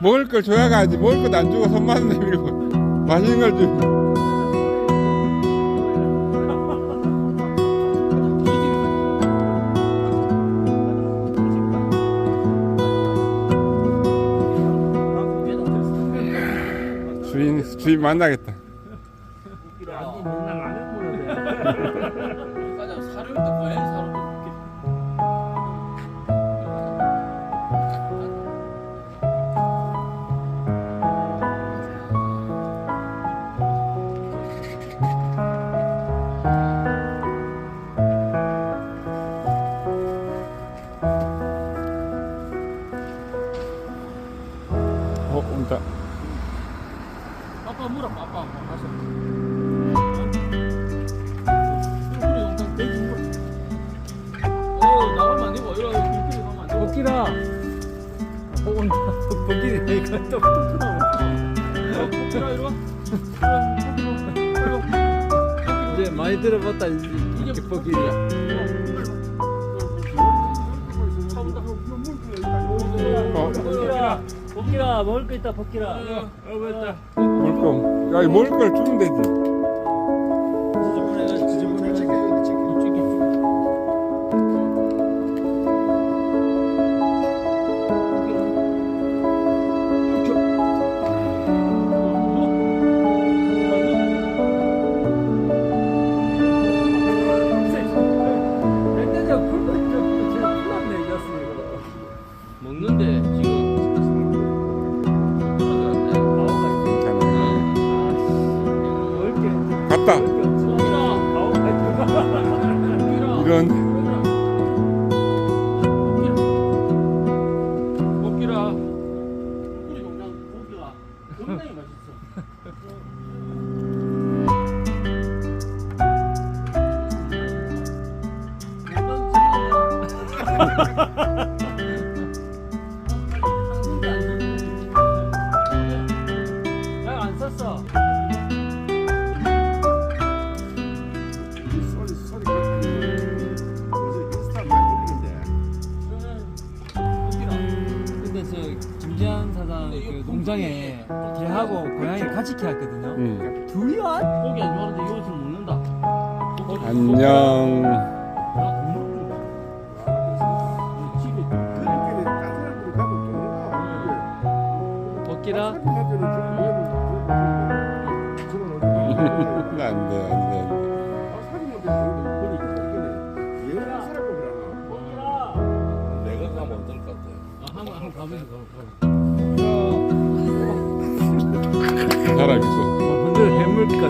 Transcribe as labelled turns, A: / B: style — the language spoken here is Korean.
A: 먹을 걸 줘야 가지. 먹을 것도 안 주고 손만 내밀고 걸 주. 주인 주인 만나겠다. 어 온다.
B: 아빠 물어, 아빠. 가서. 그래, 영상 돼지 물어. 어, 나가면 안 되고, 이거 길길이 가면 안 되고.
C: 복기라. 어, 온다. 복기리 내가 또
B: 복기라, 이리 와.
C: 이제 많이 들어봤다. 이게 복기리야.
A: 어
B: 복기라, 먹을 거 있다, 복기라.
A: 물kom. 야 먹을 걸 주면 되지.
B: 복기라.
A: 이런.
B: 잘안 썼어.
C: 농장에 개하고 고양이 같이 키웠거든요.
A: 음.
C: 둘이 와?
B: 고기 안 좋아하는데 이거 좀 먹는다.
A: 안녕.
C: 복기라.
A: 안돼 안 돼 안 돼.